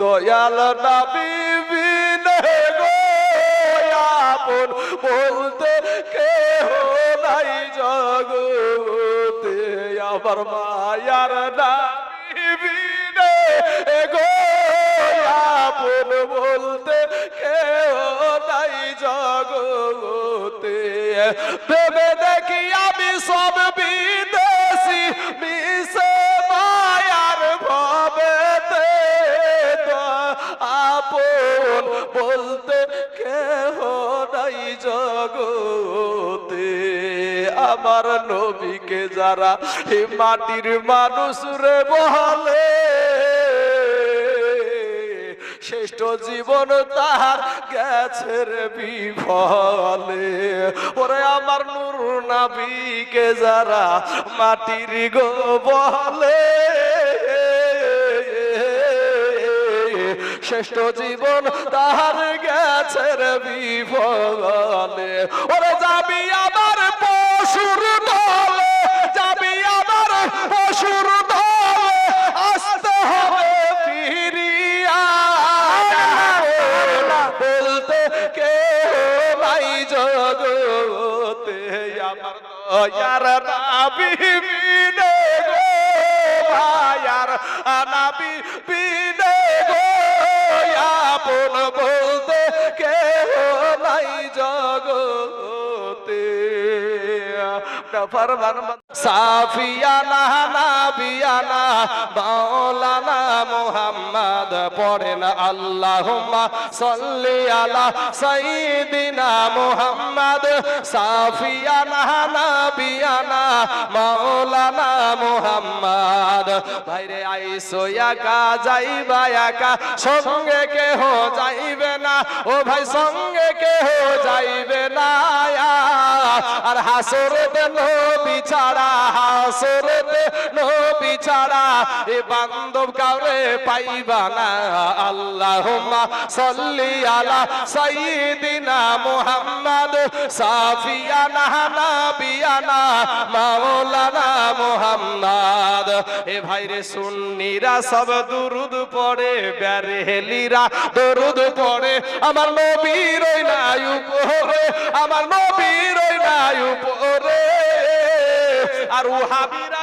দয়াল নবী বিনে গো, আপন বলতে কেহ নাই জগতে। আমার মায়ার নবী বিনে গো, আপন বলতে কেহ নাই জগতে। আমার নবীকে যারা এই মাটির মানুষ রে বলে, শ্রেষ্ঠ জীবন তাহার গেছে রে বিফলে। ওরে আমার নূর নাবিকে যারা মাটির গো বলে, শ্রেষ্ঠ জীবন তাহার গেছে রে বিফলে। ওরে আমার দলে যাবি আমার পশুর দলে আসতে হবে ফিরিয়া। বলতে কে নাই জগতে, আমার দয়ার নাবি ফরমান সাফিয়ানা নাবিয়ানা মাওলানা মুহাম্মদ পড়েন আল্লাহুম্মা সাল্লি আলা সাইয়্যিদিনা মাওলানা মুহাম্মদ। ভাইরে আইসো একা, যাইবা একা, সঙ্গে কেহ যাইবে না? ও ভাই, সঙ্গে কেহ যাইবে না? আর হাসরতে নবী ছাড়া, হাসরতে নবী ছাড়া এ বান্ধব কাউরে পাইবা না। আল্লাহুম্মা সাল্লি আলা সাইয়্যিদিনা মুহাম্মদ, সাফিয়ানা নাবিয়ানা মাওলানা মোহাম্মদ। এ ভাইরে সুন্নিরা সব দুরুদ পড়ে ব্যারেহেলিরা দুরুদ পড়ে। আমার নবীর ওই নাই উপরে, আমার নবীর ওই নাই উপরে। আর উহাবিরা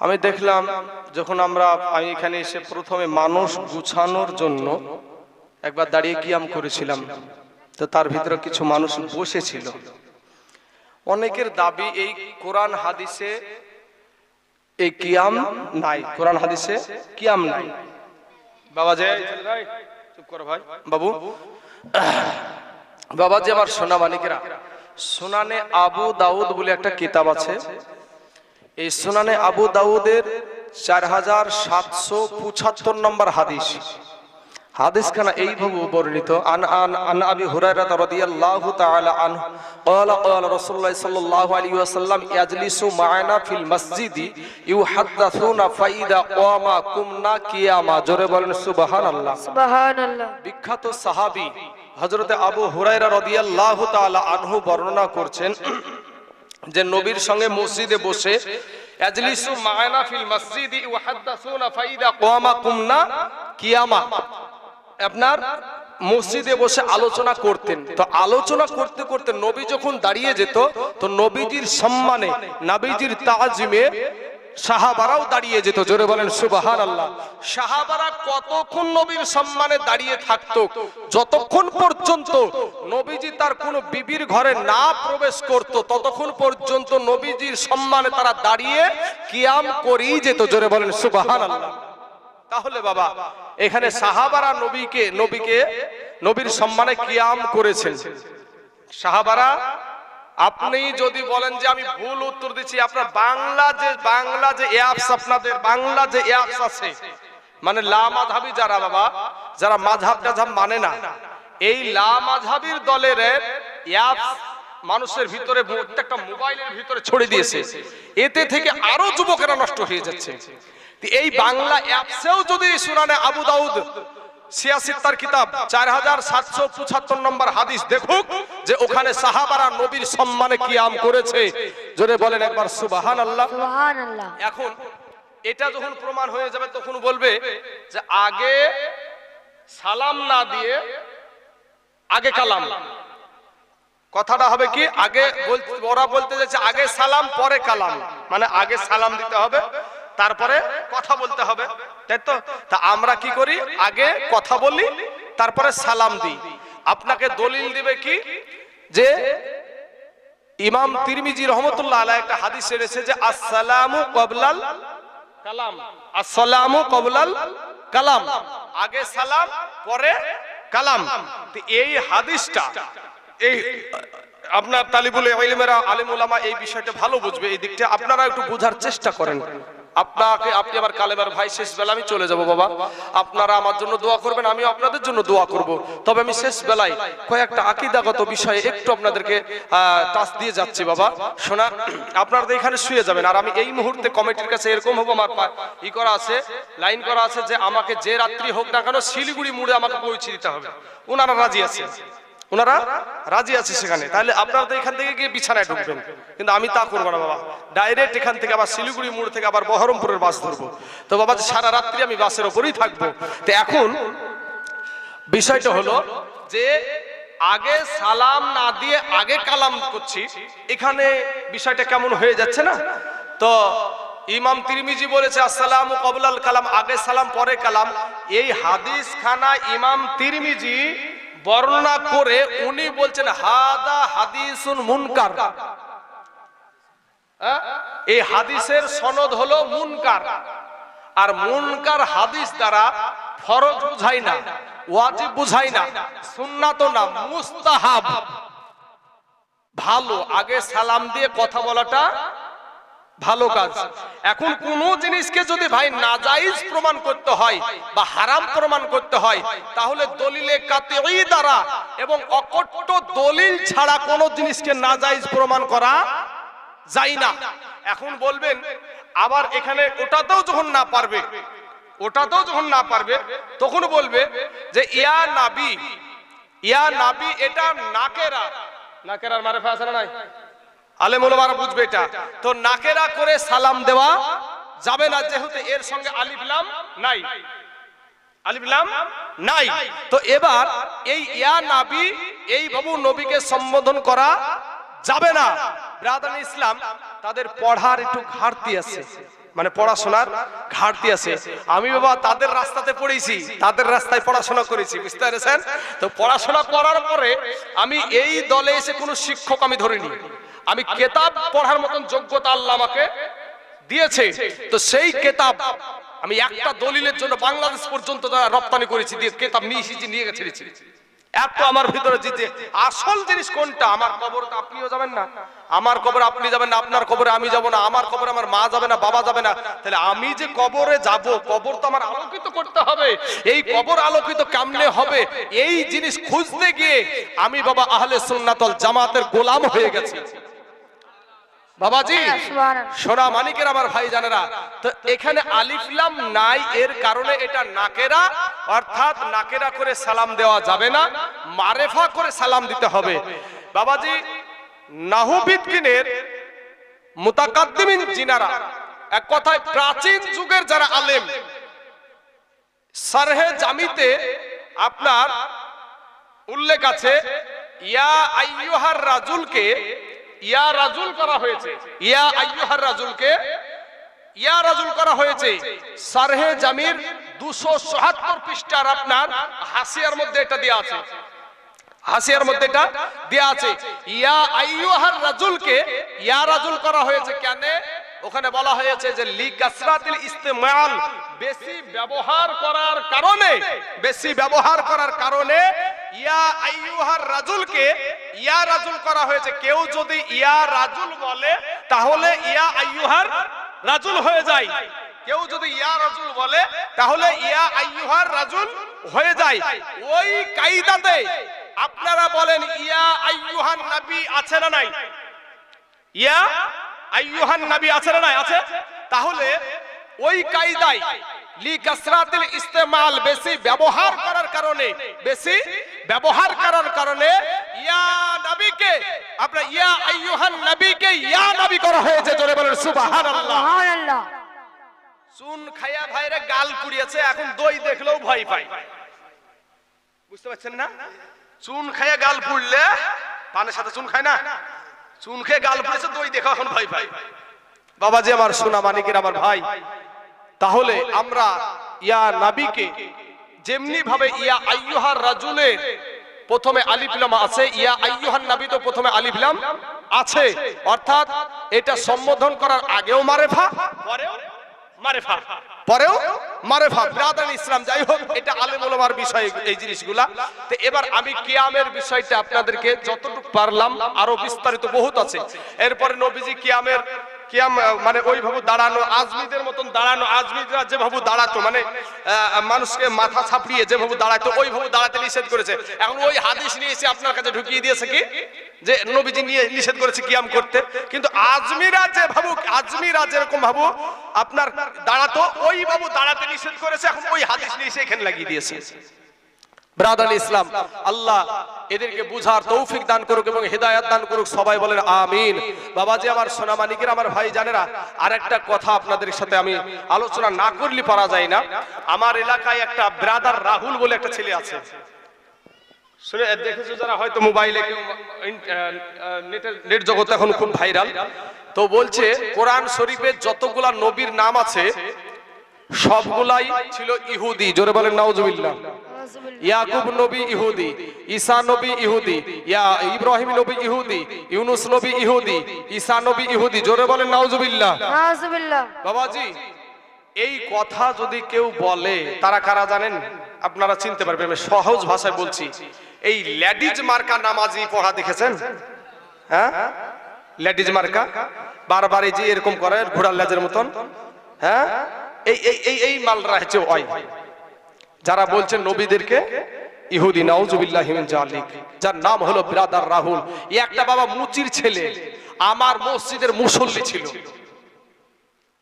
আমি দেখলাম যখন আমরা আমি এখানে এসে প্রথমে মানুষ গুছানোর জন্য একবার দাঁড়িয়ে কিয়াম করেছিলাম, তো তার ভিতরে কিছু মানুষ বসেছিল। অনেকের দাবি, এই কোরআন হাদিসে এই কিয়াম নাই। কোরআন হাদিসে কিয়াম নাই। বাবা যে চুপ করো ভাই। বাবু। বাবা যে আমার সোনা মানিকেরা সোনানে আবু দাউদ বলে একটা কিতাব আছে। এই সোনানে আবু দাউদের চার হাজার সাতশো পঁচাত্তর নম্বর হাদিস। হাদিস খানা এইভাবে বর্ণিত আন আন আন আবি হুরায়রা রাদিয়াল্লাহু তাআলা আনহু ক্বালা ক্বালা রাসূলুল্লাহ সাল্লাল্লাহু আলাইহি ওয়াসাল্লাম ইয়াজলিসু মা'ানা ফিল মসজিদি ইউহাদাসুনা ফাইদা ক্বামা কুমনা কিয়ামা। জোরে বলেন সুবহানাল্লাহ। সুবহানাল্লাহ। বিখ্যাত সাহাবী হযরতে আবু হুরায়রা রাদিয়াল্লাহু তাআলা আনহু বর্ণনা করছেন যে নবীর সঙ্গে মসজিদে বসে আজলিসু মা'ানা ফিল মসজিদি ওয়া হাদাসুনা ফাইদা কামা কুমনা কিয়ামা। আপনার মসজিদে বসে আলোচনা করতেন। তো আলোচনা করতে করতে নবী যখন দাঁড়িয়ে যেত তো নবীজির সম্মানে নবীজির তাজিমে সাহাবারাও দাঁড়িয়ে যেত, জোরে বলেন সুবাহান আল্লাহ সাহাবারা কতক্ষণ নবীর সম্মানে দাঁড়িয়ে থাকতো, যতক্ষণ পর্যন্ত নবীজি তার কোন বিবির ঘরে না প্রবেশ করত, ততক্ষণ পর্যন্ত নবীজির সম্মানে তারা দাঁড়িয়ে কিয়াম করেই যেত, জোরে বলেন সুবাহান আল্লাহ তাহলে বাবা, এখানে সাহাবারা নবীকে নবীকে, নবীর সম্মানে কিয়াম করেছেন। সাহাবারা আপনি যদি বলেন যে আমি ভুল উত্তর দিচ্ছি আপনার বাংলা যে বাংলা যে অ্যাপস আপনাদের বাংলা যে অ্যাপস আছে মানে লা মাঝহাবি যারা বাবা যারা মাঝহাব টাঝহাব মানে না। এই লা মাঝহাবির দলের অ্যাপস মানুষের ভিতরে প্রত্যেকটা মোবাইলের ভিতরে ছড়ে দিয়েছে। এতে থেকে আরও যুবকেরা নষ্ট হয়ে যাচ্ছে। এই বাংলা অ্যাপসেও যদি সুরানে আবু দাউদ সিয়াসিত্তার কিতাব চার হাজার সাতশো পঁচাত্তর নম্বর হাদিস দেখুক যে ওখানে সাহাবারা নবীর সম্মানে কিয়াম করেছে। জোরে বলেন একবার সুবাহান আল্লাহ এখন এটা যখন প্রমাণ হয়ে যাবে তখন বলবে যে আগে সালাম না দিয়ে আগে কালাম। কথাটা হবে কি আগে ওরা বলতে যাচ্ছে আগে সালাম পরে কালাম। মানে আগে সালাম দিতে হবে তারপরে কথা বলতে হবে, তাই তো? তা আমরা কি করি? আগে কথা বলি, তারপরে সালাম দিই। আপনাকে দলিল দিবে কি? যে ইমাম তিরমিজি রহমতুল্লাহ আলাইহি একটা হাদিস এনেছে যে, আসসালামু কবলাল কালাম। আসসালামু কবলাল কালাম। আগে সালাম, পরে কালাম। এই হাদিসটা, এই, আপনার তালিবুল ইলমেরা আলিম উলামা এই বিষয়টা ভালো বুঝবে। এই দিকটা আপনারা একটু বোঝার চেষ্টা করেন। আপনাকে আপনি আবার কালেবার ভাই শেষ বেলা আমি চলে যাব বাবা। আপনারা আমার জন্য দোয়া করবেন আমি আপনাদের জন্য দোয়া করব। তবে আমি শেষ বেলায় কয়েকটা আকীদাগত বিষয়ে একটু আপনাদেরকে টাচ দিয়ে যাচ্ছি বাবা। শোনা, আপনারা এখানে শুয়ে যাবেন, আর আমি এই মুহূর্তে কমিটির কাছে এরকম হব আমার ই করা আছে, লাইন করা আছে যে আমাকে যে রাত্রি হোক না কেন শিলিগুড়ি মুড়ে আমাকে পৌঁছে দিতে হবে। ওনারা রাজি আছে ওনারা রাজি আছে সেখানে। তাহলে আপনারা তো এখান থেকে গিয়ে বিছানায় ঢুকবেন। কিন্তু আমি তা করব না বাবা। ডাইরেক্ট এখান থেকে আবার শিলিগুড়ি মোড় থেকে আবার বহরমপুরের বাস ধরবো। তো বাবা, সারা রাত্রি আমি বাসের ওপরেই থাকব। তো এখন বিষয়টা হলো যে আগে সালাম না দিয়ে আগে কালাম করছি, এখানে বিষয়টা কেমন হয়ে যাচ্ছে না? তো ইমাম তিরমিজি বলেছে, আসসালামু কবলাল কালাম। আগে সালাম, পরে কালাম। এই হাদিস খানা ইমাম তিরমিজি বর্ণনা করে উনি বলছেন, হাদা হাদিসুন মুনকার? এই হাদিসের সনদ হলো মুনকার। আর মুনকার হাদিস দ্বারা ফরজ বুঝাই না, ওয়াজিব বুঝাই না সুন্নাত না, মুস্তাহাব। ভালো, আগে সালাম দিয়ে কথা বলাটা ভালো কাজ। এখন কোন জিনিসকে যদি ভাই নাজাইজ প্রমাণ করতে হয় বা হারাম প্রমাণ করতে হয় তাহলে দলিলে কাতেই দ্বারা এবং অকট্ট দলিল ছাড়া কোন জিনিসকে নাজাইজ প্রমাণ করা যায় না। এখন বলবেন আবার এখানে ওটাতেও যখন না পারবে ওটাতেও যখন না পারবে তখন বলবে যে ইয়া নাবি ইয়া নাবি এটা নাকেরা। নাকেরার মারেফা আছে না নাই? আলেম ওলামারা বুঝবে এটা। তো নাকেরা করে সালাম দেওয়া যাবে না, যেহেতু এর সঙ্গে আলিফলাম নাই। আলিফলাম নাই। তো এবার এই ইয়া নাবি, এই বাবু নবীকে সম্বোধন করা যাবে না। ব্রাদান ইসলাম, তাদের পড়ার একটু ঘাটতি আছে। মানে পড়াশোনার ঘাটতি আছে। আমি বাবা, তাদের রাস্তাতে পড়েছি, তাদের রাস্তায় পড়াশোনা করেছি, বুঝতে পেরেছেন? তো পড়াশোনা করার পরে আমি এই দলে এসে কোনো শিক্ষক আমি ধরিনি। আমি কেতাব পড়ার মতন যোগ্যতা আল্লাহ আমাকে দিয়েছে। তো সেই কেতাব আমি একটা দলিলের জন্য বাংলাদেশ পর্যন্ত যারা রপ্তানি করেছি, দিয়ে কেতাব নিয়ে নিয়ে গেছে এত আমার ভিতরে জিতে আসল জিনিস কোনটা, আমার কবর তো আপনিও যাবেন না। আমার কবর আপনি যাবেন না, আপনার কবরে আমি যাব না, আমার কবরে আমার মা যাবে না, বাবা যাবে না। তাহলে আমি যে কবরে যাব, কবর তো আমার আলোকিত করতে হবে। এই কবর আলোকিত কেমনে হবে? এই জিনিস খুঁজতে গিয়ে আমি বাবা আহলে সুন্নাতল জামাতের গোলাম হয়ে গেছি। বাবাজি সোনা মানিকের আমার ভাই জানেরা তো এখানে আলিফলাম নাই এর কারণে এটা নাকেরা অর্থাৎ নাকেরা করে সালাম দেওয়া যাবে না মারেফা করে সালাম দিতে হবে। বাবাজি নাহুবিদকিনের মুতাকাদ্দিমিন জিনারা এক কথায় প্রাচীন যুগের যারা আলেম সারহে জামিতে আপনার উল্লেখ আছে ইয়া আইয়ুহার রাজুলকে ইয়া রাজুল করা হয়েছে। ইয়া আইয়ুহার রাজুলকে ইয়া রাজুল করা হয়েছে। সারহে জামির দুশো সহাত্তর পৃষ্ঠার আপনার হাসিয়ার মধ্যে এটা দেওয়া আছে। হাসিয়ার মধ্যে এটা দেওয়া আছে। ইয়া আইয়ুহার রাজুলকে ইয়া রাজুল করা হয়েছে কেন? ওখানে বলা হয়েছে যে লি কাসরাতিল ইস্তেমাল, বেশি ব্যবহার করার কারণে, বেশি ব্যবহার করার কারণে ইয়া আইয়ুহার রাজুলকে, ইয়া রাজুল করা হয়েছে। কেউ যদি ইয়া রাজুল বলে, তাহলে ইয়া আইয়ুহার রাজুল হয়ে যায়। কেউ যদি ইয়া রাজুল বলে, তাহলে ইয়া আইয়ুহার রাজুল হয়ে যায়। ওই কাইদাতে আপনারা বলেন, ইয়া আইয়ুহান নবী আছে না নাই? ইয়া আইয়ুহান নবী আছে না আছে? তাহলে ওই কায়দায় লি কাসরাতিল ইস্তেমাল বেশি ব্যবহার করার কারণে বেশি ব্যবহার করার কারণে ইয়া নবীকে আপনার ইয়া আইয়ুহান নবীকে ইয়া নবী করা হয়েছে জোরে বলেন সুবহানাল্লাহ। সুবহানাল্লাহ। চুন খাইয়া ভাইরে গাল পুড়িয়েছে এখন দই দেখলেও ভয় পায়। বুঝতে পারছেন না? চুন খাইয়া গাল পুড়লে পানের সাথে চুন খায় না? চুন গাল পুড়েছে দই দেখো এখন ভয় পায়। বাবাজি আমার সোনা, মানিকের আমার ভাই। তাহলে আমরা ইয়া নাবিকে যেমনি ভাবে ইয়া আইয়ুহার রাজুলের প্রথমে আলিফলাম আছে, ইয়া আইয়ুহান নাবি তো প্রথমে আলিফলাম আছে। অর্থাৎ এটা সম্বোধন করার আগেও মারেফা, পরেও মারেফা। পরেও মারেফা ব্রাদার ইসলাম, যাই হোক, এটা আলেম ওলামার বিষয় এই জিনিসগুলা। তো এবার আমি কিয়ামের বিষয়টা আপনাদেরকে যতটুকু পারলাম, আরও বিস্তারিত বহুত আছে। এরপরে নবীজি কিয়ামের, কিয়াম মানে ওইভাবে দাঁড়ানো, আজমিদের মতন দাঁড়ানো, আজমিদরা যেভাবে দাঁড়াতো মানে মানুষকে মাথা ছাপড়িয়ে যেভাবে দাঁড়াতো, ওইভাবে দাঁড়াতে নিষেধ করেছে। এখন ওই হাদিস নিয়ে এসে আপনার কাছে ঢুকিয়ে দিয়েছে কি? যে নবীজি নিয়ে নিষেধ করেছে কিয়াম করতে। কিন্তু আজমিরা যে ভাবুক আজমিরা যেরকম ভাবু আপনার দাঁড়াতো ওই দাঁড়াতে নিষেধ করেছে, এখন ওই হাদিস নিয়ে এসে এখানে লাগিয়ে দিয়েছে। ব্রাদার ইসলাম, আল্লাহ এদেরকে বুঝার তৌফিক দান করুক এবং হেদায়াত দান করুক, সবাই বলেন আমিন। বাবাজি, আমার সোনামানিকের, আমার ভাই জানেরা আর একটা কথা আপনাদের সাথে আমি আলোচনা না করলে পারা যায় না। আমার এলাকায় একটা ব্রাদার রাহুল বলে একটা ছেলে আছে। যারা হয়তো মোবাইলে নেট জগতে এখন ভাইরাল। তো বলছে, কোরআন যতগুলা নবীর নাম আছে, সবগুলাই ছিল ইহুদি। জোরে বলেন, নাউজুবিল্লাহ। ইয়াকুব নবী ইহুদি ঈসা নবী ইহুদি ইয়া ইব্রাহিম নবী ইহুদি ইউনুস নবী ইহুদি ঈসা নবী ইহুদি জোরে বলেন নাউজুবিল্লাহ। নাউজুবিল্লাহ। বাবাজি এই কথা যদি কেউ বলে তারা কারা জানেন? আপনারা চিনতে পারবেন আমি সহজ ভাষায় বলছি। এই লেডিজ মার্কা নামাজি পড়া দেখেছেন? হ্যাঁ? লেডিজ মার্কা? বারবার এই যে এরকম করে ঘোড়ার লেজের মতন। হ্যাঁ? এই এই এই এই মালরা হচ্ছে ওই যারা বলছেন নবীদেরকে, ইহুদি নাউজুবিল্লাহ জালিক, যার নাম হলো ব্রাদার রাহুল। একটা বাবা মুচির ছেলে, আমার মসজিদের মুসল্লি ছিল।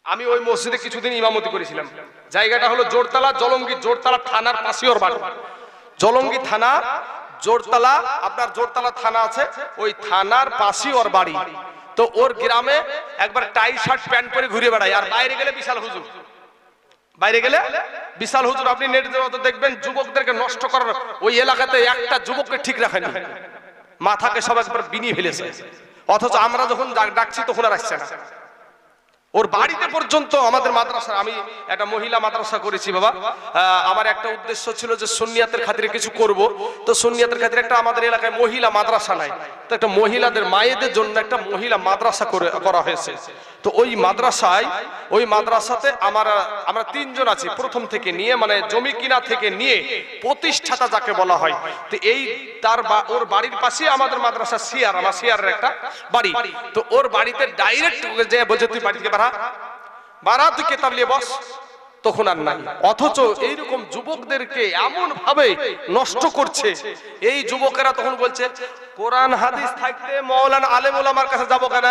আমি ওই মসজিদে কিছুদিন ইমামতি করেছিলাম। জায়গাটা হলো জোরতলা, জলঙ্গি জোরতলা থানার পাশে ওর বাড়ি। জলঙ্গি থানা, জোরতলা, আপনার জোরতলা থানা আছে, ওই থানার পাশে ওর বাড়ি। তো ওর গ্রামে একবার টাই শার্ট, প্যান্ট পরে ঘুরে বেড়ায়, আর বাইরে গেলে বিশাল হুজুর। বাইরে গেলে বিশাল হুজুর, আপনি নেট মতো দেখবেন যুবকদেরকে নষ্ট করার ওই এলাকাতে একটা যুবককে ঠিক রাখেনি। মাথাকে সব একবার বিনিয়ে ফেলেছে। অথচ আমরা যখন ডাক- ডাকছি তখন আর আসছে না। ওর বাড়িতে পর্যন্ত আমাদের মাদ্রাসা, আমি একটা মহিলা মাদ্রাসা করেছি বাবা। আমার একটা উদ্দেশ্য ছিল যে সুন্নিয়াতের খাতিরে কিছু করব। তো সুন্নিয়াতের খাতিরে একটা আমাদের এলাকায় মহিলা মাদ্রাসা নাই। তো একটা মহিলাদের, মায়েদের জন্য একটা মহিলা মাদ্রাসা করে, করা হয়েছে। তো ওই মাদ্রাসায়, ওই মাদ্রাসাতে আমার, আমরা তিনজন আছি প্রথম থেকে নিয়ে মানে জমি কিনা থেকে নিয়ে প্রতিষ্ঠাতা যাকে বলা হয়। তো এই তার ওর বাড়ির পাশে আমাদের মাদ্রাসা, সিয়ার, আমার সিয়ারের একটা বাড়ি। তো ওর বাড়িতে ডাইরেক্ট যে বলছে, তুই বাড়ি থেকে বাড়া তুই কেতাব নিয়ে বস, তখন আর নাই। অথচ এইরকম যুবকদেরকে এমন ভাবে নষ্ট করছে। এই যুবকেরা তখন বলছে, কোরআন, হাদিস থাকতে মৌলানা আলেম ওলামার কাছে যাব কেন?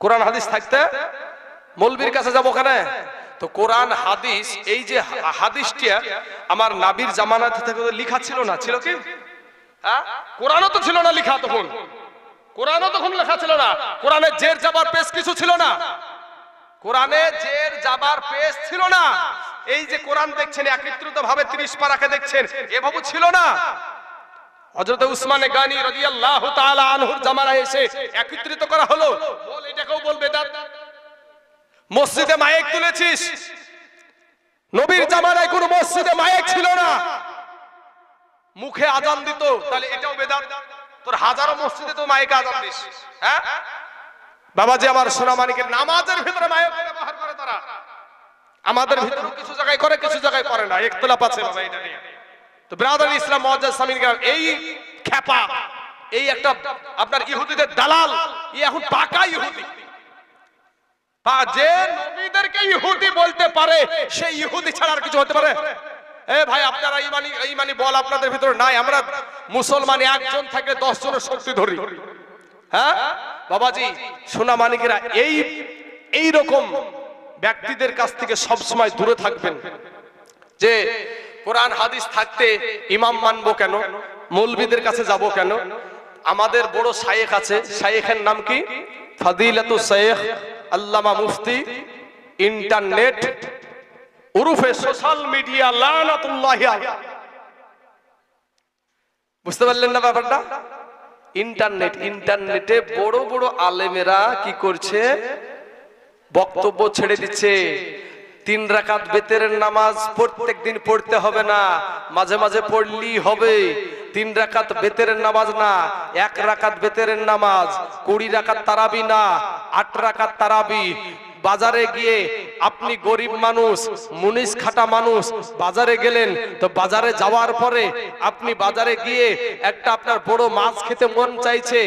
কোরআন, হাদিস থাকতে মৌলবীর কাছে যাব কেন? তো কোরআন, হাদিস, এই যে হাদিসটা আমার নাবির জামানাতে থেকে লিখা ছিল না? ছিল কি? হ্যাঁ? কোরআনও তো ছিল না লিখা তখন। কোরআনও তখন লেখা ছিল না। কোরআনে জের যাবার পেশ কিছু ছিল না। কোরআনে জের যাবার পেশ ছিল না। এই যে কোরআন দেখছেন একত্রিত ভাবে ত্রিশ পারাকে দেখছেন এভাবে ছিল না। হযরত উসমানে গানি রাদিয়াল্লাহু তাআলা আনহুর জামানায় এসে একত্রিত করা হলো। বল এটাকেও বল বেদাত মসজিদে মাইক তুলেছিস। নবীর জামানায় কোনো মসজিদে মাইক ছিল না। মুখে আজান দিত তাহলে এটাও বেদাত। তোর হাজারো মসজিদে তো মাইকে আজান দিস হ্যাঁ? বাবাজি আমার সোনা মানিকের নামাজের ভিতরে মাইক ব্যবহার করে তারা। আমাদের ভিতরে কিছু জায়গায় করে, কিছু জায়গায় করে না। একতলাপ আছে বাবা, এটা নিয়ে। তো ব্রাদার ইসলাম মহাজাজ সামিন এই খ্যাপা, এই একটা আপনার ইহুদিদের দালাল ই এখন পাকা ইহুদি। বা যে নবীদেরকে ইহুদি বলতে পারে, সেই ইহুদি ছাড়া আর কিছু হতে পারে? এ ভাই, আপনারা ইমানি ইমানি বল আপনাদের ভিতরে নাই। আমরা মুসলমান একজন থেকে দশ জনের শক্তি ধরি। হ্যাঁ? বাবাজি, সোনা মানিকেরা, এই এই রকম ব্যক্তিদের কাছ থেকে সব সময় দূরে থাকবেন। যে কোরআন, হাদিস থাকতে ইমাম মানবো কেন? মৌলবীদের কাছে যাব কেন? আমাদের বড় শায়েখ আছে, শায়েখের নাম কি? ফাদিলাতু শায়েখ আল্লামা মুফতি, ইন্টারনেট উরুফে সোশ্যাল মিডিয়া লানাতুল্লাহ বুঝতে পারলেন না ব্যাপারটা? ইন্টারনেট, ইন্টারনেটে বড় বড় আলেমেরা কি করছে? বক্তব্য ছেড়ে দিচ্ছে। তিন রাকাত বেতেরের নামাজ প্রত্যেক দিন পড়তে হবে না, মাঝে মাঝে পড়লেই হবে। তিন রাকাত বেতেরের নামাজ না, এক রাকাত বেতেরের নামাজ, কুড়ি রাকাত তারাবি না, আট রাকাত তারাবি। বাজারে গিয়ে আপনি গরিব মানুষ মুনিশ খাটা মানুষ বাজারে গেলেন তো বাজারে যাওয়ার পরে আপনি বাজারে গিয়ে একটা আপনার বড় মাছ খেতে মন চাইছে।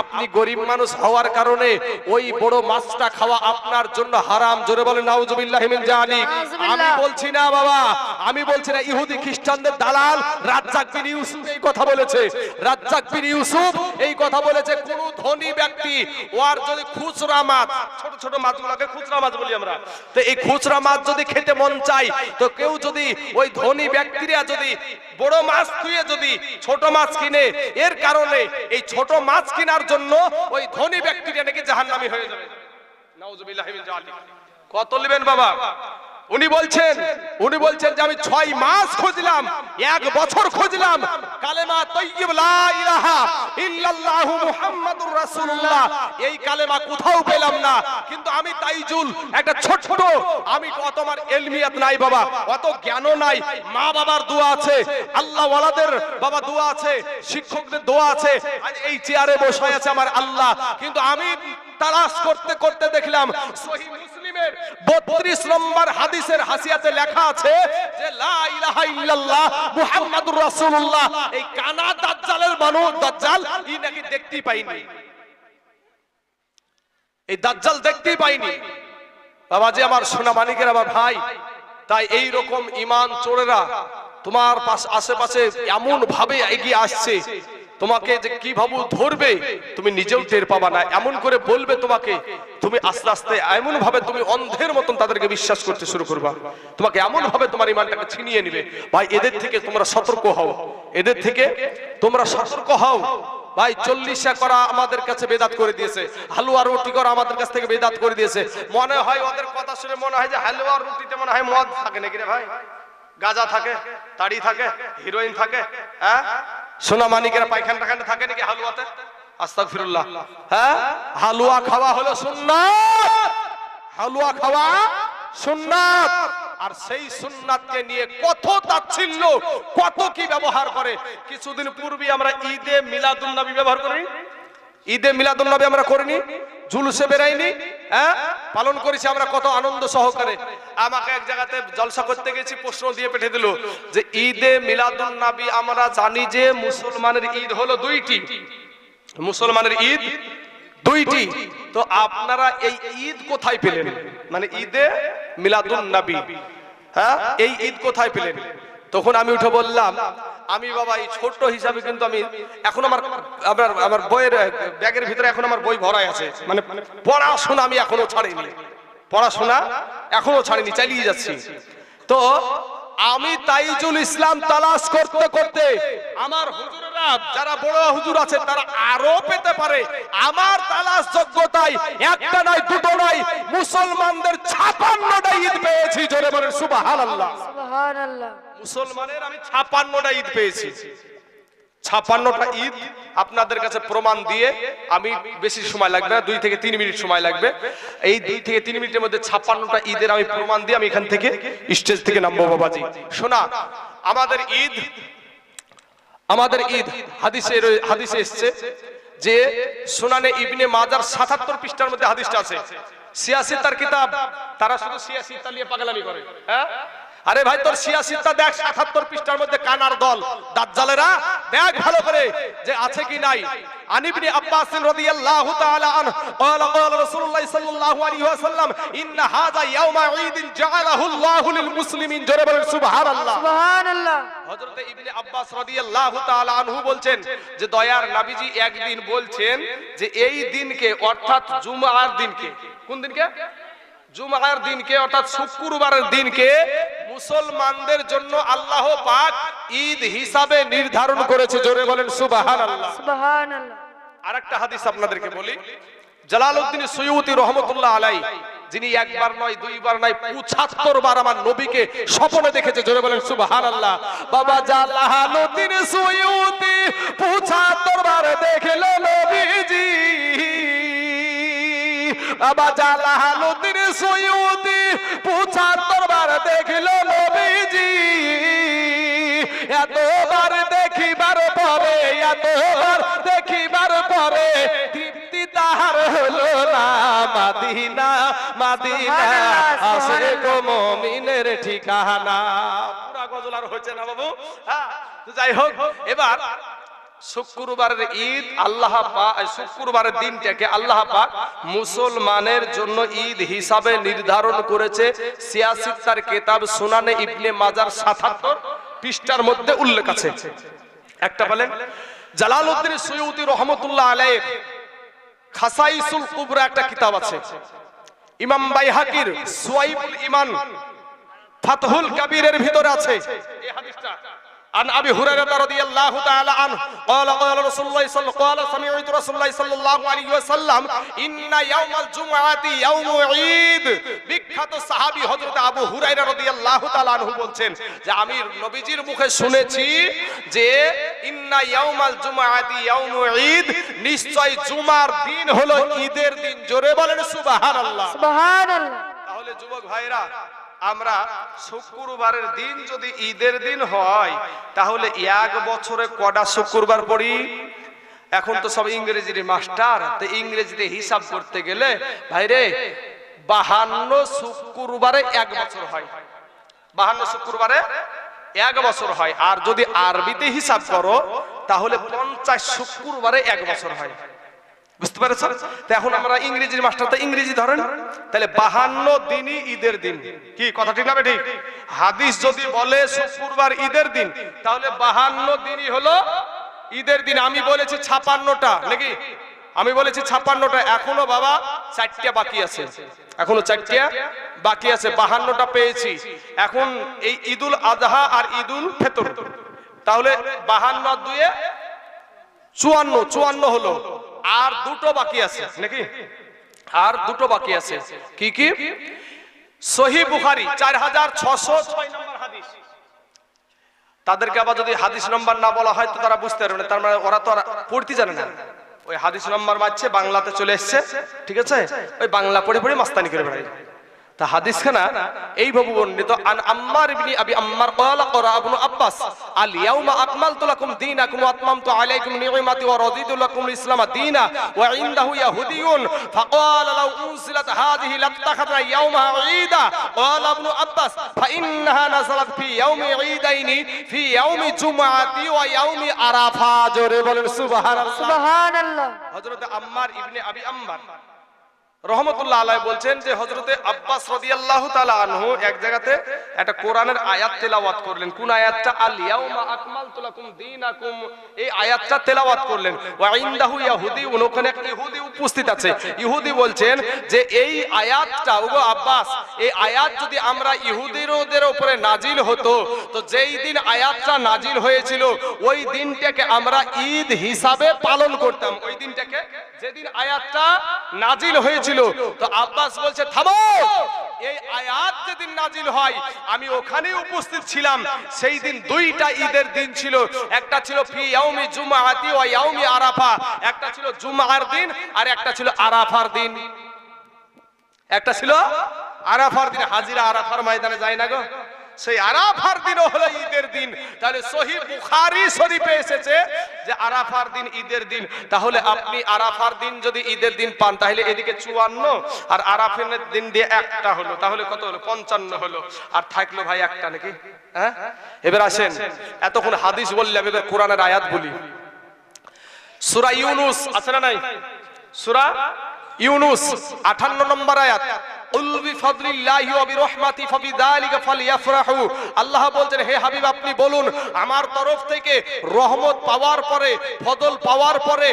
আপনি গরিব মানুষ হওয়ার কারণে ওই বড় মাছটা খাওয়া আপনার জন্য হারাম। জোরে বলে নাউজুবিল্লাহ মিন জালিক আমি বলছি না বাবা আমি বলছি না ইহুদি খ্রিস্টানদের দালাল রাজ্জাক বিন ইউসুফ এই কথা বলেছে। রাজ্জাক বিন ইউসুফ এই কথা বলেছে কোন ধনী ব্যক্তি ওর যদি খুচরা মাছ ছোট ছোট মাছগুলোকে খুচরা মাছ বলি আমরা। তো এই খুচরা মাছ যদি খেতে মন চাই তো কেউ যদি ওই ধনী ব্যক্তিরা যদি বড় মাছ খুঁয়ে যদি ছোট মাছ কিনে, এর কারণে এই ছোট মাছ কেনার জন্য ওই ধনী ব্যক্তিরা নাকি জাহান্নামী হয়ে যাবে। নাউজুবিল্লাহি মিন জালিক কত নেবেন বাবা? উনি বলছেন উনি বলছেন যে আমি ছয় মাস খুঁজলাম, এক বছর খুঁজলাম। কালেমা তৈয়ব লা ইলাহা ইল্লাল্লাহু মুহাম্মাদুর রাসূলুল্লাহ। এই কালেমা কোথাও পেলাম না। কিন্তু আমি তাইজুল, একটা ছোট্ট, আমি অত আমার এলমিয়াত নাই বাবা, অত জ্ঞানও নাই। মা বাবার দোয়া আছে, আল্লাহ ওয়ালাদের বাবা দোয়া আছে, শিক্ষকদের দোয়া আছে এই চেয়ারে বসে আছে আমার আল্লাহ। কিন্তু আমি তালাশ করতে করতে দেখলাম সহিহ মুসলিমের 32 নম্বর হাদিসের হাসিয়াতে লেখা আছে যে, লা ইলাহা ইল্লাল্লাহ মুহাম্মাদুর রাসূলুল্লাহ। এই দাজ্জাল পাইনি। বাবাজি, আমার সোনা মানিকের আমার ভাই, তাই এই রকম ইমান চোরেরা তোমার পাশ, আশেপাশে এমন ভাবে এগিয়ে আসছে তোমাকে যে কি ভাবু ধরবে, তুমি নিজেও টের পাবা না। এমন করে বলবে তোমাকে, তুমি আস্তে আস্তে এমন ভাবে তুমি অন্ধের মতন তাদেরকে বিশ্বাস করতে শুরু করবা। তোমাকে এমন ভাবে তোমার ইমানটাকে ছিনিয়ে নিবে, ভাই, এদের থেকে তোমরা সতর্ক হও। এদের থেকে তোমরা সতর্ক হও। ভাই, চল্লিশা করা আমাদের কাছে বেদাত করে দিয়েছে। হালুয়া রুটি করা আমাদের কাছ থেকে বেদাত করে দিয়েছে। মনে হয় ওদের কথা শুনে মনে হয় যে হালুয়া রুটিতে মনে হয় মদ থাকে নাকি রে ভাই? গাজা থাকে, তাড়ি থাকে হিরোইন থাকে হ্যাঁ? সোনা মানিকেরা পায়খানা টাখানা থাকে নাকি হালুয়াতে? আস্তাক ফিরুল্লাহ হ্যাঁ? হালুয়া খাওয়া হলো সুন্নাত। হালুয়া খাওয়া সুন্নাত। আর সেই সুন্নাতকে নিয়ে কত তাচ্ছিল্য, কত কি ব্যবহার করে। কিছুদিন পূর্বে আমরা ঈদে মিলাদুন নবী ব্যবহার করি ঈদে মিলাদুন নবী আমরা করিনি, জুলুসে বেরাইনি। হ্যাঁ? পালন করেছি আমরা কত আনন্দ সহকারে। আমাকে এক জায়গাতে জলসা করতে গেছি প্রশ্ন দিয়ে পেঠে দিল যে, ঈদে মিলাদুন নবী আমরা জানি যে মুসলমানের ঈদ হলো দুইটি। মুসলমানের ঈদ দুইটি। তো আপনারা এই ঈদ কোথায় পেলেন? মানে ঈদে মিলাদুন নবী হ্যাঁ? এই ঈদ কোথায় পেলেন? তখন আমি উঠে বললাম, আমি বাবা, এই ছোট্ট হিসাবে কিন্তু আমি এখন আমার আমার আমার বইয়ের, ব্যাগের ভিতরে এখন আমার বই ভরাই আছে। মানে পড়াশোনা আমি এখনও ছাড়িনি। পড়াশোনা এখনও ছাড়িনি, চালিয়ে যাচ্ছি। তো আমি তাইজুল ইসলাম তালাশ করতে করতে আমার হুজুরেরা যারা বড় হুজুর আছে তারা আরও পেতে পারে। আমার তালাশ যোগ্যতায় একটা নাই দুটো নাই মুসলমানদের ছাপান্নটা ঈদ পেয়েছি জোরে বলেন সুবহানাল্লাহ। সুবহানাল্লাহ। মুসলমানের আমি ছাপান্নটা ঈদ পেয়েছি। ছাপান্নটা ঈদ আপনাদের কাছে প্রমাণ দিয়ে আমি বেশি সময় লাগবে না, দুই থেকে তিন মিনিট সময় লাগবে। এই দুই থেকে তিন মিনিটের মধ্যে ছাপ্পান্নটা ঈদের আমি প্রমাণ দিয়ে আমি এখান থেকে স্টেজ থেকে নামবো বাবাজি। শোনা, আমাদের ঈদ আমাদের ঈদ হাদিসে হাদিসে এসছে যে সোনানে ইবনে মাজার সাতাত্তর পৃষ্ঠার মধ্যে হাদিসটা আছে। সিয়াসি তার কিতাব, তারা শুধু সিয়াসি তালিয়ে পাগলামি করে হ্যাঁ? আরে ভাই তোর সিয়াসিটা দেখ সাতাত্তর পৃষ্ঠার মধ্যে কানার দল দাজ্জালেরা দেখ ভালো করে যে আছে কি নাই আনিবনি আব্বাস রাদিয়াল্লাহু তাআলা আন قال قال رسول الله صلى الله عليه وسلم ان هذا يوم عيد جعله الله للمسلمين জোরে বলেন সুবহানাল্লাহ সুবহানাল্লাহ হযরতে ইবনে আব্বাস রাদিয়াল্লাহু তাআলা আনহু বলছেন যে দয়ার নবীজি একদিন বলছেন যে এই দিনকে অর্থাৎ জুমার দিনকে কোন দিনকে জুমার দিনকে অর্থাৎ শুক্রবারের দিনকে মুসলমানদের জন্য আল্লাহ পাক ঈদ হিসাবে নির্ধারণ করেছে। জোরে বলেন সুবহানাল্লাহ। সুবহানাল্লাহ। আরেকটা হাদিস আপনাদেরকে বলি। জালালউদ্দিন সৈয়দী রহমতুল্লাহ আলাই যিনি একবার নয় দুইবার নয় পঁচাত্তর বার আমার নবীকে স্বপ্নে দেখেছে। জোরে বলেন সুবাহান আল্লাহ বাবা জালালউদ্দিন সৈয়দী পঁচাত্তর বার দেখল নবীজি। বাবা জালালউদ্দিন সৈয়দী পঁচাত্তর বার দেখল নবীজি। এতবার দেখিবার পরে এতবার দেখিবার পরে তৃপ্তি তাহার হলো না মাদিনা। মাদিনা আসে গো মমিনের ঠিকানা। পুরা গজল আর হচ্ছে না বাবু। হ্যাঁ যাই হোক এবার শুক্রবারের ঈদ আল্লাহ শুক্রবারের দিনটাকে আল্লাহ পাক মুসলমানের জন্য ঈদ হিসাবে নির্ধারণ করেছে। সিয়াসিত তার কেতাব সুনানে ইবনে মাজার সাতাত্তর পৃষ্ঠার মধ্যে উল্লেখ আছে। একটা বলেন, জালালউদ্দিন সৈয়দী রহমতুল্লাহ আলাইহ খাসাইসুল কুবরা একটা কিতাব আছে। ইমাম বাইহাকির সুয়াইবুল ইমান ফাতহুল কাবীরের ভিতরে আছে। এই হাদিসটা عن ابي هريره رضي الله تعالى عنه قال قال رسول الله صلى قال سمعت رسول الله صلى الله عليه وسلم ان يوم الجمعه يوم عيد বিখ্যাত সাহাবী হযরত আবু হুরায়রা রাদিয়াল্লাহু তাআলা আনহু বলছেন যে আমি নবীজির মুখে শুনেছি যে ইন্না ইয়াউমাল জুমআতি ইয়াউমু ঈদ নিশ্চয় জুমার দিন হলো ঈদের দিন জোরে বলেন সুবহানাল্লাহ সুবহানাল্লাহ তাহলে যুবক ভাইরা আমরা শুক্রবারের দিন যদি ঈদের দিন হয়, তাহলে এক বছরে কটা শুক্রবার পড়ি? এখন তো সব ইংরেজির মাস্টার, তো ইংরেজিতে হিসাব করতে গেলে, ভাইরে, বাহান্ন শুক্রবারে এক বছর হয়। বাহান্ন শুক্রবারে এক বছর হয়। আর যদি আরবিতে হিসাব করো, তাহলে পঞ্চাশ শুক্রবারে এক বছর হয়। বুঝতে পেরেছেন তো এখন আমরা ইংরেজির মাস্টার তো ইংরেজি ধরেন। তাহলে বাহান্ন দিনই ঈদের দিন। কি, কথা ঠিক না ঠিক? হাদিস যদি বলে শুক্রবার ঈদের দিন, তাহলে বাহান্ন দিনই হলো ঈদের দিন। আমি বলেছি ছাপান্নটা, নাকি? আমি বলেছি ছাপান্নটা। এখনও বাবা, চারটা বাকি আছে। এখনও চারটা বাকি আছে, বাহান্নটা পেয়েছি। এখন এই ঈদুল আজহা আর ঈদুল ফেতর। তাহলে বাহান্ন দুয়ে চুয়ান্ন চুয়ান্ন হলো। আর দুটো বাকি আছে। নাকি? আর দুটো বাকি আছে। কি কি? সহি বুখারি, চার হাজার ছশো ছয় নম্বর হাদিস। তাদেরকে আবার যদি হাদিস নম্বর না বলা হয়, তো তারা বুঝতে পারবে না। তার মানে ওরা তো আর পড়তে জানে না। ওই হাদিস নম্বর মারছে, বাংলাতে চলে এসছে। ঠিক আছে? ওই বাংলা পড়ে পড়ে মাস্তানি করে বেড়ায়। তা এইভাবে বর্ণিত আন আম্মার ইবনি আবি আম্মার ক্বালা ক্বারা ইবনু আব্বাস আল ইয়াউমা আকমালতু লাকুম দীনাকুম ওয়া আতমামতু আলাইকুম নি'মাতি ওয়া রাদিতু লাকুম ইসলাম দীনা ওয়া ইনদাহু ইয়াহুদিয়ুন ফাকালা লাউ উনসিলাত হাযিহি লাত্তাখাযা ইয়াউমা ঈদা। ক্বালা ইবনু আব্বাস ফাইন্নাহা নাযালাত ফি ইয়াউমি ঈদাইনি ফি ইয়াউমি জুমআতি ওয়া ইয়াউমি আরাফা জোরে বলেন সুবহানাল্লাহ। সুবহানাল্লাহ। হযরত আম্মার ইবনে আবি আম্মার রহমতুল্লাহ আলাই বলছেন যে হজরতে আব্বাস আনহু এক জায়গাতে একটা কোরআনের আয়াত তেলাওয়াত করলেন। কোন আয়াতটা? এই আয়াতটা তেলাওয়াত করলেন। ওয়া ইনদাহু ওখানে ইহুদি উপস্থিত আছে। ইহুদি বলছেন যে এই আয়াতটা, ওগো আব্বাস, এই আয়াত যদি আমরা ইহুদিদের উপরে নাজিল হতো, তো যেই দিন আয়াতটা নাজিল হয়েছিল, ওই দিনটাকে আমরা ঈদ হিসাবে পালন করতাম। ওই দিনটাকে যেদিন আয়াতটা নাজিল হয়েছিল তো আব্বাস বলছে, থামো! এই আয়াত যেদিন নাজিল হয়, আমি ওখানে উপস্থিত ছিলাম। সেই দিন দুইটা ঈদের দিন ছিল। একটা ছিল ফি ইয়াউমি জুমআতি ওয়া ইয়াউমি আরাফা, একটা ছিল জুমআর দিন আর একটা ছিল আরাফার দিন। একটা ছিল আরাফার দিন। হাজিরা আরাফার ময়দানে যায় না গো? সেই আরাফার দিনও হলো ঈদের দিন। তাহলে সহি বুখারি শরীফে এসেছে যে আরাফার দিন ঈদের দিন। তাহলে আপনি আরাফার দিন যদি ঈদের দিন পান, তাহলে এদিকে চুয়ান্ন আর আরাফের দিন দিয়ে একটা হলো। তাহলে কত হলো? পঞ্চান্ন হলো। আর থাকল ভাই একটা নাকি? হ্যাঁ? এবার আসেন। এতক্ষণ হাদিস বললাম, এবার কোরআনের আয়াত বলি। সূরা ইউনুস আছে না নাই? সূরা ইউনুস 58 নম্বর আয়াত। কুল বিফাদলিল্লাহি ওয়া বিরহমাতি ফাবিযালিকা ফালইফরাহু আল্লাহ বলছেন হে হাবিব আপনি বলুন আমার তরফ থেকে রহমত পাওয়ার পরে ফজল পাওয়ার পরে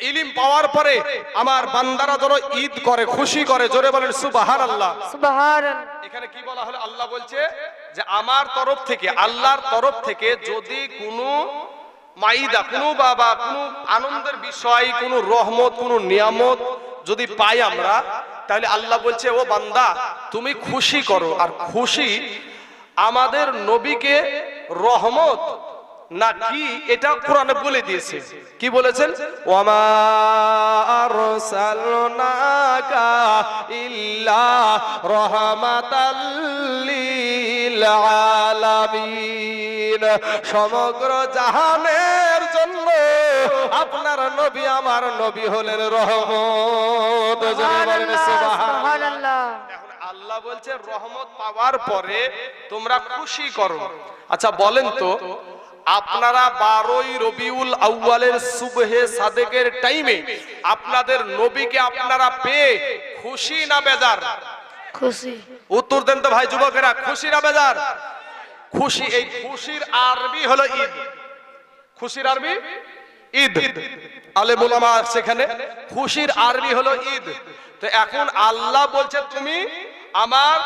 ইলিম পাওয়ার পরে আমার বান্দারা যেন ঈদ করে খুশি করে। জোরে বলেন সুবহানাল্লাহ। সুবহানাল্লাহ। এখানে কি বলা হলো? আল্লাহ বলছে যে আমার তরফ থেকে আল্লাহর তরফ থেকে যদি কোনো মাইদা কোনো বাবা কোনো আনন্দের বিষয় কোনো রহমত কোনো নিয়ামত যদি পাই আমরা তাহলে আল্লাহ বলছে, ও বান্দা, তুমি খুশি করো। আর খুশি আমাদের নবীকে রহমত না কি এটা কোরআনে বলে দিয়েছে। কি বলেছেন? ইল্লা সমগ্র জাহানের আপনার নবী আমার নবী হলেন রহমত। এখন আল্লাহ বলছে রহমত পাওয়ার পরে তোমরা খুশি করো। আচ্ছা বলেন তো আপনারা বারোই রবিউল আউয়ালের সুবহে সাদেকের টাইমে আপনাদের নবীকে আপনারা পেয়ে খুশি না বেজার? খুশি। উত্তর দেন তো ভাই যুবকেরা খুশি না বেজার? খুশি এই খুশির আরবি হলো ঈদ। খুশির আরবি? ঈদ। আলে মোলামা সেখানে। খুশির আরবি হলো ঈদ। তো এখন আল্লাহ বলছে, তুমি আমার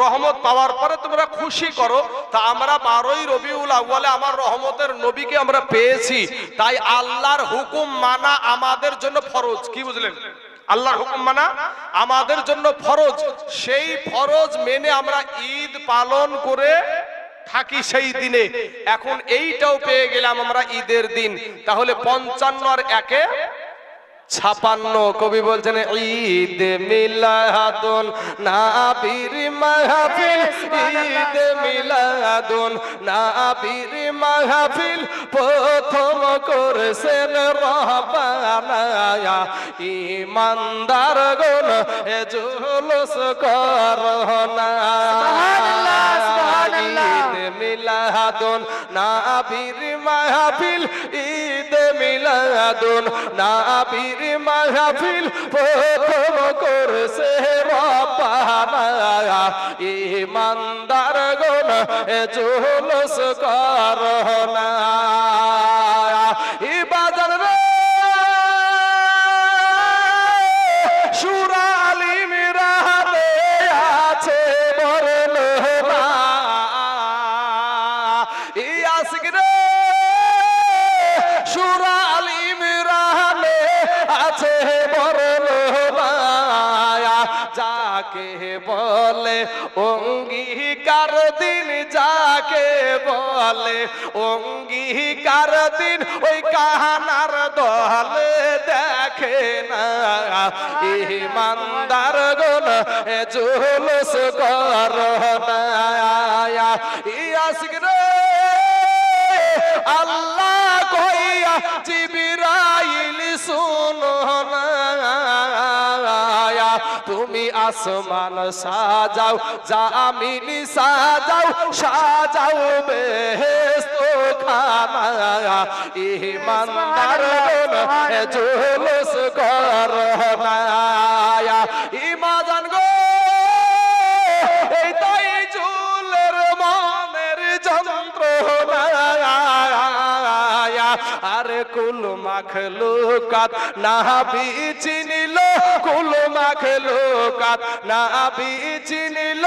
রহমত পাওয়ার পরে তোমরা খুশি করো। তা আমরা বারোই রবিউল আউয়ালে আমার রহমতের নবীকে আমরা পেয়েছি। তাই আল্লাহর হুকুম মানা আমাদের জন্য ফরজ। কি বুঝলেন? আল্লাহর হুকুম মানা আমাদের জন্য ফরজ। সেই ফরজ মেনে আমরা ঈদ পালন করে থাকি সেই দিনে। এখন এইটাও পেয়ে গেলাম আমরা ঈদের দিন। তাহলে পঞ্চান্ন আর একে ছাপান্ন। কবি বলছেন, ঈদ মিলাদুন নাবির মাহফিল, ঈদ মিলাদুন নাবির মাহফিল, প্রথম করেছেন রহবানা ইমানদার গুণ, এ জুলুস করনা সুবহানাল্লাহ। ঈদ মিলাদুন, নাবির মাহফিল। ঈদ মিলাদুন, নাবির মাহফিল। প্রথম করছে রব্বানা ইমানদার গুণ জুলুস করনা যাকে বলে, অঙ্গীকার দিন যাকে বলে, অঙ্গীকার দিন ওই কাহানার দলে দেখে না। ইমানদার এ জুলুস কর না। ইয়াসিক তুমি আসমান সাজাও, জামিনি সাজাও সাজাও বেহেস্ত খানা ইমানদার জুলুস কর ইমাজান গো, এই তাই চুলের মনের যন্ত্রণা আরে কুল মাখলুকাত না বিচিনিল কুল মাখলুকাত ও হাবি চিনিল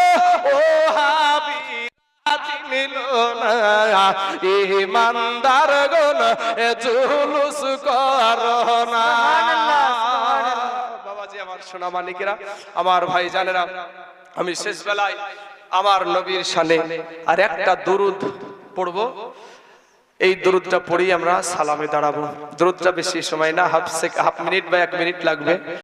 না। ইমানদার গুণ জুলুস কর বাবাজি আমার সোনা মানিকেরা আমার ভাই জানেরা আমি শেষ বেলায় আমার নবীর শানে আর একটা দুরুদ পড়ব। এই দরুদটা পড়েই আমরা সালামে দাঁড়াবো। দরুদটা বেশি সময় না হাফ সেক হাফ মিনিট বা এক মিনিট লাগবে।